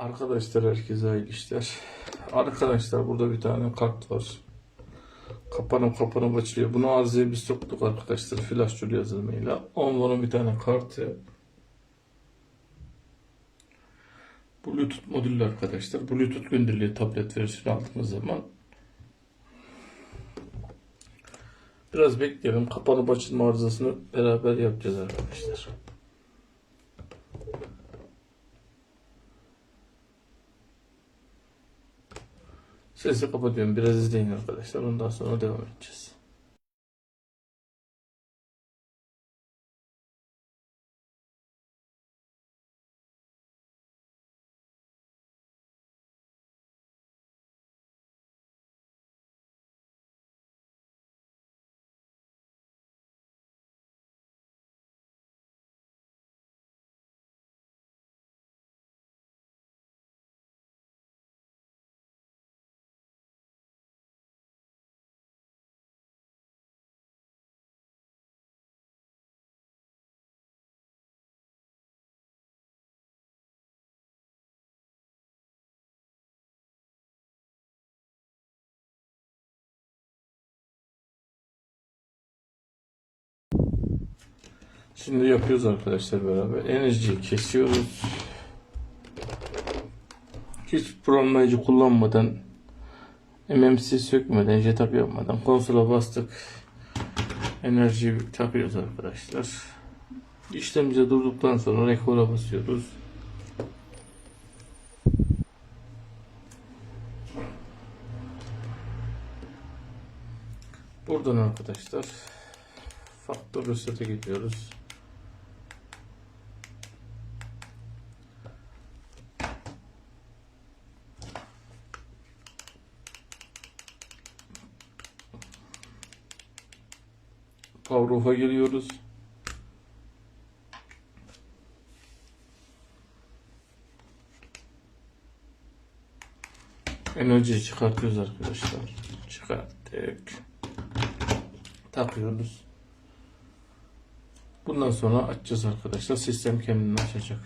Arkadaşlar herkese hayırlı işler. Arkadaşlar burada bir tane kart var. Kapanıp kapanıp açılıyor. Bunu arızaya biz soktuk arkadaşlar. Flash Tool yazılımıyla. Onların bir tane kartı. Bluetooth modüllü arkadaşlar. Bluetooth gönderiliyor tablet versiyonu aldığımız zaman. Biraz bekleyelim. Kapanıp açılma arızasını beraber yapacağız arkadaşlar. Sesi kapatıyorum. Biraz izleyin arkadaşlar. Ondan sonra devam edeceğiz. Şimdi yapıyoruz arkadaşlar beraber. Enerjiyi kesiyoruz. Hiç programlayıcı kullanmadan MMC sökmeden, jetap yapmadan konsola bastık. Enerjiyi takıyoruz arkadaşlar. İşlemci durduktan sonra rekora basıyoruz. Buradan arkadaşlar faktör reset'e gidiyoruz. Off'a geliyoruz. Enerjiyi çıkartıyoruz arkadaşlar. Çıkarttık. Takıyoruz. Bundan sonra açacağız arkadaşlar. Sistem kendini açacak.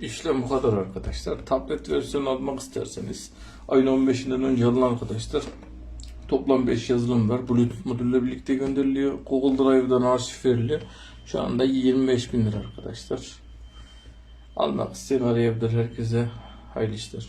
İşlem bu kadar arkadaşlar. Tablet versiyonu almak isterseniz ayın 15'inden önce alın arkadaşlar. Toplam 5 yazılım var. Bluetooth modülle birlikte gönderiliyor. Google Drive'dan arşiv veriliyor. Şu anda 25 bin lira arkadaşlar. Almak isteyen arayabilir herkese. Hayırlı işler.